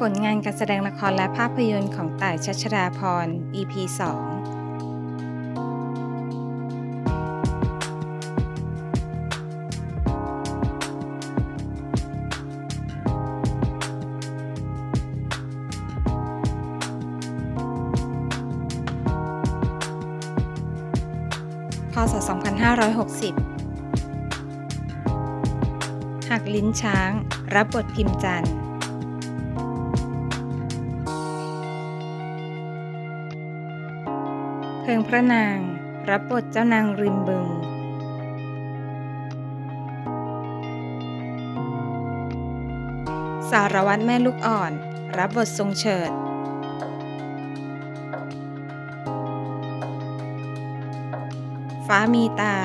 ผลงานการแสดงละครและภาพยนตร์ของต่ายชัชดาพร EP 2พศ 2560 หักลิ้นช้าง รับบทพิมพ์จันทร์ เพิงพระนาง รับบทเจ้านางริมบึง สารวัตรแม่ลูกอ่อน รับบททรงเฉิด ฟ้ามีตา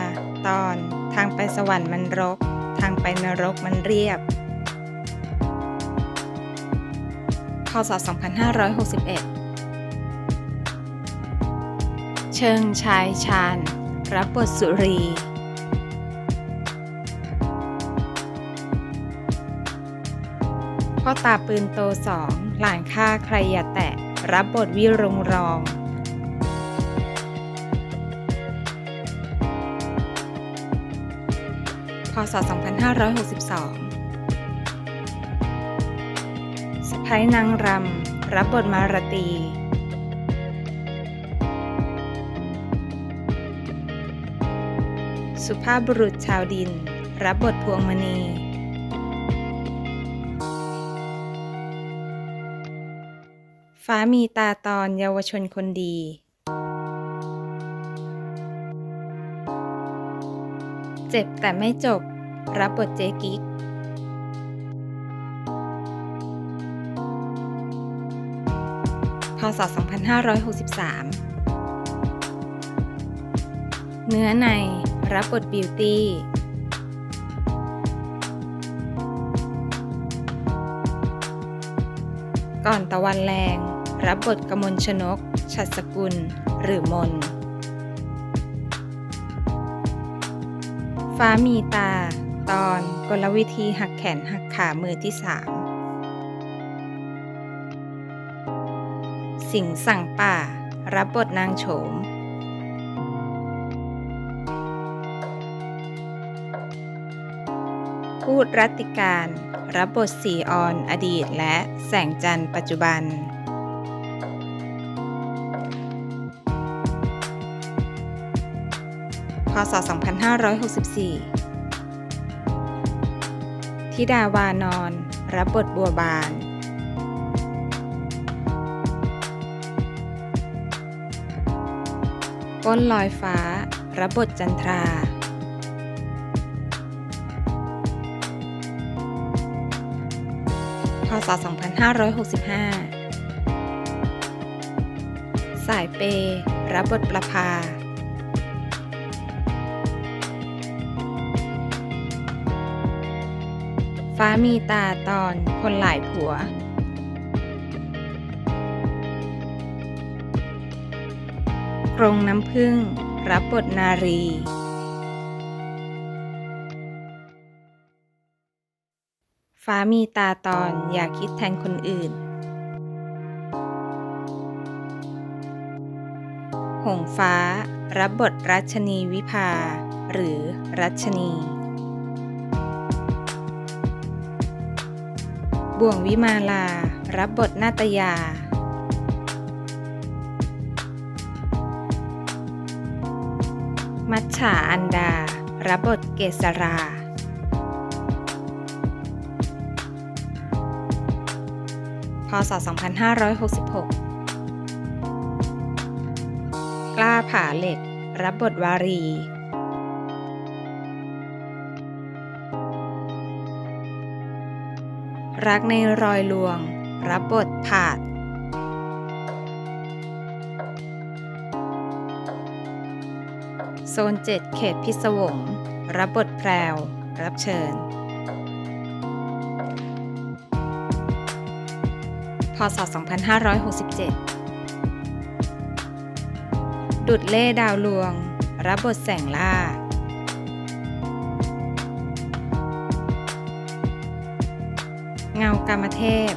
ตอนทางไปสวรรค์มันรก ทางไปนรกมันเรียบ พศ 2561 เชิงชายชาญรับบทสุรี พ่อตาปืนโตสองหลานฆ่าใครอย่าแตะ รับบทวิรงรอง พศ 2562สไปนางรำ รับบทมารตี สุภาพบุรุษชาวดิน รับบทพวงมณี ฟ้ามีตาตอนเยาวชนคนดี เจ็บแต่ไม่จบ รับบทเจกิกพศ 2563 เนื้อในรับบทบิวตี้ก่อนตะวันแรง รับบทกมลชนก ชัดสกุล หรือมน ฟ้ามีตา ตอนกลวิธีหักแขนหักขามือที่สามสิงสั่งป่า รับบทนางโฉม พูดรัตติการ รับบทสีออนอดีตและแสงจันทร์ปัจจุบัน พศ 2564 ธิดาวานอนรับบทบัวบาน ก้นลอยฟ้า รับบทจันทรา พศ 2565 สายเปรับบทประภา ฟ้ามีตาตอนคนหลายผัว กรงน้ำพึ่งรับบทนารี ฟ้ามีตาตอนอย่าคิดแทนคนอื่น หงฟ้า รับบทรัชนีวิภา หรือรัชนี บ่วงวิมาลา รับบทนาตยา มัชฉาอันดา รับบทเกษรา พศ 2566 กล้าผ่าเหล็ก รับบทวารี รักในรอยลวง รับบทผาด โซน 7 เขตพิศวง รับบทแพรว รับเชิญ ศ 2567 ดุดเล่ดาวลวง รับบทแสงล่า เงากามเทพ